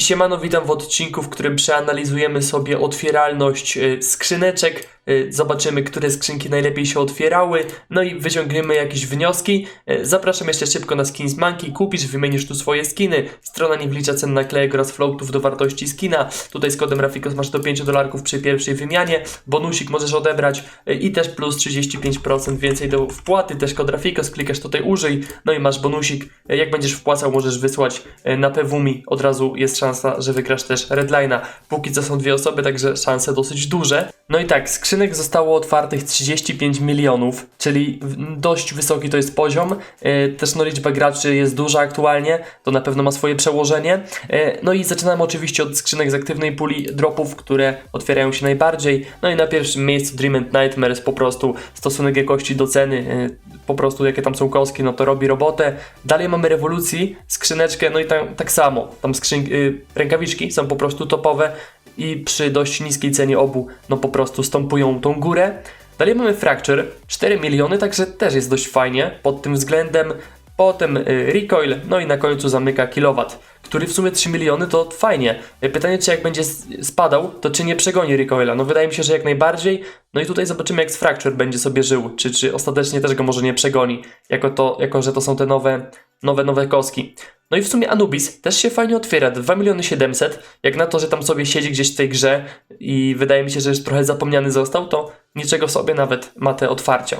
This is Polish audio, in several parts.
Siemano, witam w odcinku, w którym przeanalizujemy sobie otwieralność y, skrzyneczek, y, zobaczymy, które skrzynki najlepiej się otwierały, no i wyciągniemy jakieś wnioski. Y, Zapraszam jeszcze szybko na Skins Monkey, kupisz, wymienisz tu swoje skiny. Strona nie wlicza cen naklejek oraz floatów do wartości skina. Tutaj z kodem Rafikos masz do 5 dolarków przy pierwszej wymianie. Bonusik możesz odebrać i też plus 35% więcej do wpłaty. Też kod Rafikos, klikasz tutaj użyj, no i masz bonusik. Jak będziesz wpłacał, możesz wysłać na PWMI. Od razu jest szansa, że wygrasz też Redline'a. Póki co są dwie osoby, także szanse dosyć duże. No i tak, skrzynek zostało otwartych 35 milionów, czyli dość wysoki to jest poziom. E, Też no liczba graczy jest duża aktualnie, to na pewno ma swoje przełożenie. E, No i zaczynamy oczywiście od skrzynek z aktywnej puli dropów, które otwierają się najbardziej. No i na pierwszym miejscu Dream and Nightmares po prostu stosunek jakości do ceny, e, po prostu jakie tam są kostki, no to robi robotę. Dalej mamy rewolucji, skrzyneczkę, no i tam tak samo, tam skrzyn- y, rękawiczki są po prostu topowe i przy dość niskiej cenie obu, no po prostu stąpują tą górę. Dalej mamy Fracture, 4 miliony, także też jest dość fajnie pod tym względem. Potem y, Recoil, no i na końcu zamyka Kilowatt, który w sumie 3 miliony to fajnie. Y, Pytanie, czy jak będzie spadał, to czy nie przegoni Recoila? No wydaje mi się, że jak najbardziej. No i tutaj zobaczymy, jak z Fracture będzie sobie żył, czy, czy ostatecznie też go może nie przegoni, jako, to, jako że to są te nowe, nowe, nowe kostki. No i w sumie Anubis też się fajnie otwiera, 2 miliony 700, jak na to, że tam sobie siedzi gdzieś w tej grze i wydaje mi się, że już trochę zapomniany został, to niczego sobie nawet ma te otwarcia.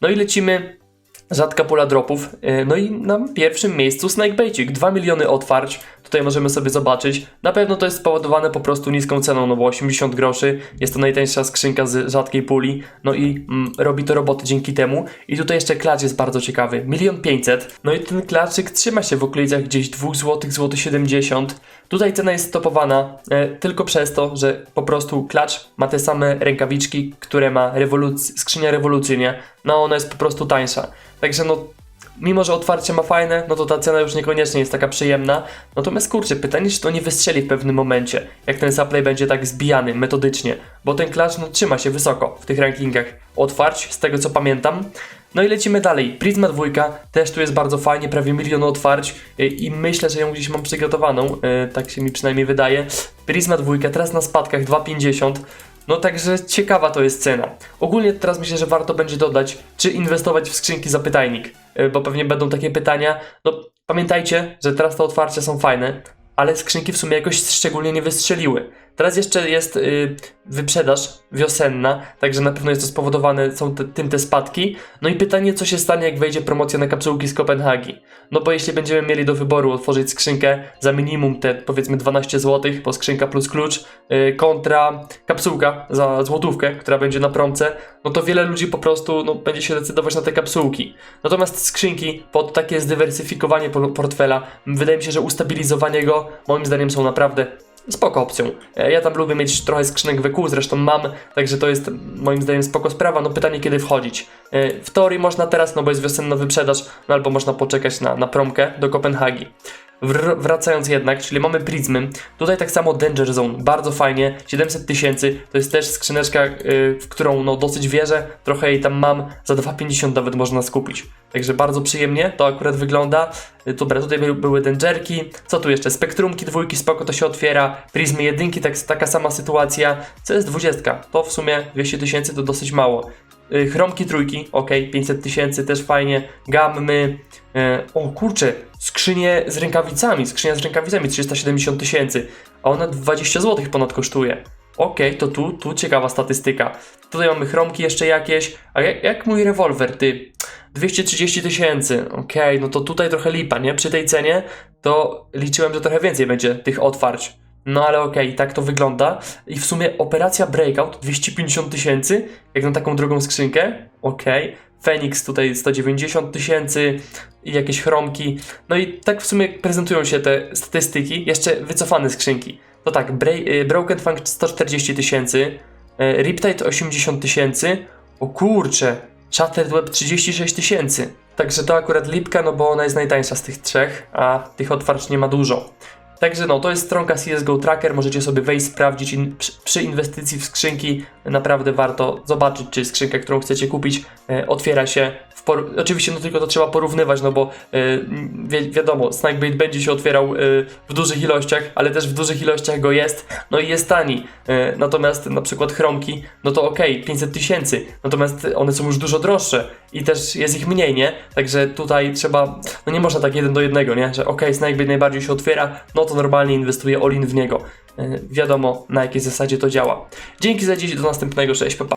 No i lecimy Rzadka pula dropów. Yy, No i na pierwszym miejscu Snakebaitik. 2 miliony otwarć. Tutaj możemy sobie zobaczyć. Na pewno to jest spowodowane po prostu niską ceną, no bo 80 groszy. Jest to najtańsza skrzynka z rzadkiej puli. No i mm, robi to roboty dzięki temu. I tutaj jeszcze klacz jest bardzo ciekawy. Milion 500. No i ten klaczyk trzyma się w okolicach gdzieś 2 zł, złoty 70. Tutaj cena jest stopowana e, tylko przez to, że po prostu klacz ma te same rękawiczki, które ma rewoluc- skrzynia rewolucyjnie. No ona jest po prostu tańsza. Także no, mimo że otwarcie ma fajne, no to ta cena już niekoniecznie jest taka przyjemna. Natomiast kurczę, pytanie, czy to nie wystrzeli w pewnym momencie, jak ten supply będzie tak zbijany metodycznie, bo ten klacz no, trzyma się wysoko w tych rankingach otwarć, z tego co pamiętam. No i lecimy dalej. Prisma 2 też tu jest bardzo fajnie, prawie milion otwarć y, i myślę, że ją gdzieś mam przygotowaną, y, tak się mi przynajmniej wydaje. Prisma 2 teraz na spadkach 2,50. No także ciekawa to jest cena. Ogólnie teraz myślę, że warto będzie dodać, czy inwestować w skrzynki zapytajnik, y, bo pewnie będą takie pytania. No pamiętajcie, że teraz te otwarcia są fajne, ale skrzynki w sumie jakoś szczególnie nie wystrzeliły. Teraz jeszcze jest y, wyprzedaż wiosenna, także na pewno jest to spowodowane są te, tym te spadki. No i pytanie, co się stanie, jak wejdzie promocja na kapsułki z Kopenhagi. No bo jeśli będziemy mieli do wyboru otworzyć skrzynkę za minimum te powiedzmy 12 zł, bo skrzynka plus klucz, y, kontra kapsułka za złotówkę, która będzie na promce, no to wiele ludzi po prostu no, będzie się decydować na te kapsułki. Natomiast skrzynki pod takie zdywersyfikowanie po- portfela, wydaje mi się, że ustabilizowanie go moim zdaniem są naprawdę spoko opcją. E, Ja tam lubię mieć trochę skrzynek WQ, zresztą mam, także to jest moim zdaniem spoko sprawa. No pytanie kiedy wchodzić. E, W teorii można teraz, no bo jest wiosenna wyprzedaż, no albo można poczekać na, na promkę do Kopenhagi. Wr- wracając jednak, czyli mamy Prizmy. Tutaj tak samo Danger Zone, bardzo fajnie, 700 tysięcy, to jest też skrzyneczka, y, w którą no dosyć wierzę, trochę jej tam mam, za 2,50 nawet można skupić. Także bardzo przyjemnie to akurat wygląda. Y, Dobra, tutaj by, były Dangerki, co tu jeszcze? Spektrumki dwójki, spoko to się otwiera, Prizmy jedynki, tak, taka sama sytuacja, co jest 20, to w sumie 200 tysięcy to dosyć mało. Y, Chromki trójki, ok, 500 tysięcy, też fajnie. Gammy, e, o kurczę, skrzynie z rękawicami, skrzynia z rękawicami 370 tysięcy, a ona 20 zł ponad kosztuje. Okej, to tu, tu ciekawa statystyka. Tutaj mamy chromki jeszcze jakieś, a jak, jak mój rewolwer, ty? 230 tysięcy, okej, no to tutaj trochę lipa, nie? Przy tej cenie to liczyłem, że trochę więcej będzie tych otwarć. No ale okej, tak to wygląda. I w sumie operacja Breakout 250 tysięcy, jak na taką drugą skrzynkę. Okej. Phoenix tutaj 190 tysięcy i jakieś chromki. No i tak w sumie prezentują się te statystyki. Jeszcze wycofane skrzynki. To tak, Bra- y, Broken Funk 140 tysięcy, y, Riptide 80 tysięcy. O kurcze, Shattered Web 36 tysięcy. Także to akurat lipka, no bo ona jest najtańsza z tych trzech, a tych otwarć nie ma dużo. Także no, to jest stronka CSGO Tracker, możecie sobie wejść, sprawdzić in, przy, inwestycji w skrzynki, naprawdę warto zobaczyć, czy skrzynka, którą chcecie kupić, e, otwiera się Oczywiście no tylko to trzeba porównywać, no bo e, wi- wiadomo, Snakebait będzie się otwierał e, w dużych ilościach, ale też w dużych ilościach go jest, no i jest tani. E, natomiast na przykład chromki, no to okej, 500 tysięcy, natomiast one są już dużo droższe i też jest ich mniej, nie? Także tutaj trzeba, no nie można tak jeden do jednego, nie? Że okej, Snakebait najbardziej się otwiera, no to normalnie inwestuję all-in w niego. E, wiadomo na jakiej zasadzie to działa. Dzięki za dziś, do następnego, cześć, pa, pa.